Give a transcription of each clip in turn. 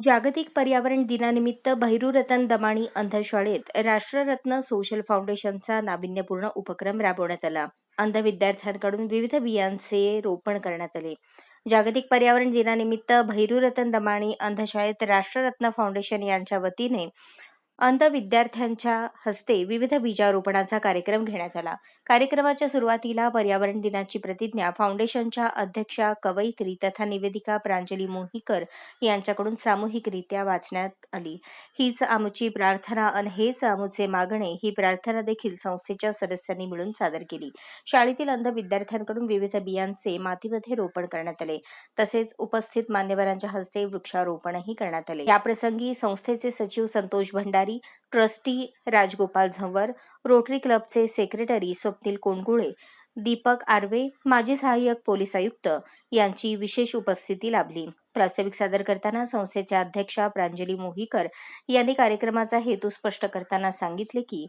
जागतिक पर्यावरण दिनानिमित्त भैरुरतन दमाणी अंधशाळेत राष्ट्ररत्न सोशल फाउंडेशनचा नाविन्यपूर्ण उपक्रम राबवण्यात आला. अंध विद्यार्थ्यांकडून विविध बियांचे रोपण करण्यात आले. जागतिक पर्यावरण दिनानिमित्त भैरूरतन दमाणी अंधशाळेत राष्ट्ररत्न फाउंडेशन यांच्या वतीने अंध विद्यार्थ्यांच्या हस्ते विविध बीजारोपणाचा कार्यक्रम घेण्यात आला. कार्यक्रमाच्या सुरुवातीला पर्यावरण दिनाची प्रतिज्ञा फाउंडेशनच्या अध्यक्षा कवयित्री तथा निवेदिका प्रांजली मोहीकर यांच्याकडून सामूहिकरित्या वाचण्यात आली. हीच आमची प्रार्थना अन हेच आमचे मागणे ही प्रार्थना देखील संस्थेच्या सदस्यांनी मिळून सादर केली. शाळेतील अंध विद्यार्थ्यांकडून विविध बियांचे मातीमध्ये रोपण करण्यात आले. तसेच उपस्थित मान्यवरांच्या हस्ते वृक्षारोपणही करण्यात आले. याप्रसंगी संस्थेचे सचिव संतोष भंडारी अधिकारी ट्रस्टी राजगोपाल झंवर रोटरी क्लबचे सेक्रेटरी स्वप्नील कोंडगुळे दीपक आर्वे माजी सहाय्यक पोलीस आयुक्त यांची विशेष उपस्थिती लाभली. प्रास्ताविक सादर करताना संस्थेच्या अध्यक्षा प्रांजली मोहीकर यांनी कार्यक्रमाचा हेतू स्पष्ट करताना सांगितले की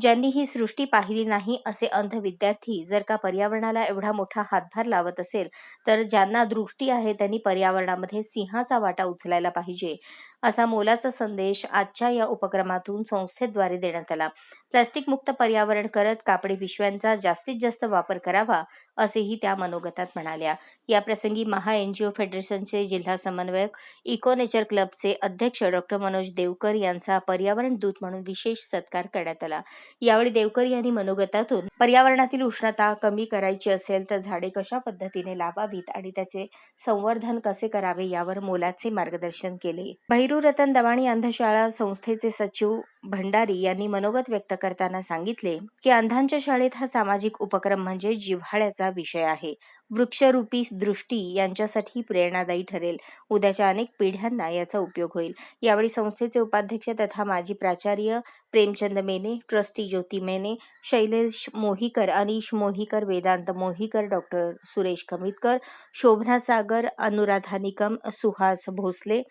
ज्यांनी ही सृष्टी पाहिली नाही असे अंध विद्यार्थी जर का पर्यावरणाला एवढा मोठा हातभार लावत असेल तर ज्यांना दृष्टी आहे त्यांनी पर्यावरणामध्ये सिंहाचा वाटा उचलायला पाहिजे. असा मोलाचा संदेश आजच्या या उपक्रमातून संस्थेद्वारे देण्यात आला. प्लास्टिक मुक्त पर्यावरण करत कापडी पिशव्यांचा जास्तीत जास्त वापर करावा असेही त्या मनोगतात म्हणाल्या. या प्रसंगी महा एनजीओ फेडरेशनचे जिल्हा समन्वयक इको नेचर क्लबचे अध्यक्ष डॉक्टर मनोज देवकर यांचा पर्यावरण दूत म्हणून विशेष सत्कार करण्यात आला. यावेळी देवकर यांनी मनोगतातून पर्यावरणातील उष्णता कमी करायची असेल तर झाडे कशा पद्धतीने लावावीत आणि त्याचे संवर्धन कसे करावे यावर मोलाचे मार्गदर्शन केले. भैरू रतन दवाणी अंधशाळा संस्थेचे सचिव भंडारी यांनी मनोगत व्यक्त करताना सांगितले की अंधांच्या शाळेत हा सामाजिक उपक्रम म्हणजे जिव्हाळ्याचा विषय आहे. वृक्षरूपी दृष्टी यांच्यासाठी प्रेरणादायी ठरेल. उद्याच्या अनेक पिढ्यांना याचा उपयोग होईल. यावेळी संस्थेचे उपाध्यक्ष तथा माजी प्राचार्य प्रेमचंद मेने ट्रस्टी ज्योती मेने शैलेश मोहीकर अनिश मोहीकर वेदांत मोहीकर डॉक्टर सुरेश कमितकर शोभना सागर अनुराधा निकम सुहास भोसले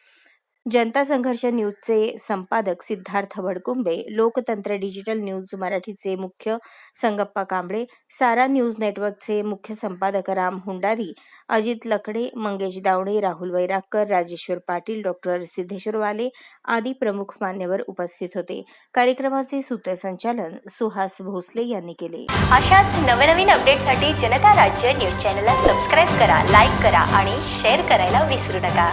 जनता संघर्ष न्यूजचे संपादक सिद्धार्थ वडकुंबे लोकतंत्र डिजिटल न्यूज मराठीचे मुख्य संगप्पा कांबळे सारा न्यूज नेटवर्कचे मुख्य संपादक राम हुंडारी अजित लकडे मंगेश दावणे राहुल वैरागकर राजेश्वर पाटील डॉक्टर सिद्धेश्वर वाले आदी प्रमुख मान्यवर उपस्थित होते. कार्यक्रमाचे सूत्रसंचालन सुहास भोसले यांनी केले. अशाच नवनवीन अपडेटसाठी जनता राज्य न्यूज चॅनलला सबस्क्राईब करा लाईक करा आणि शेअर करायला विसरू नका.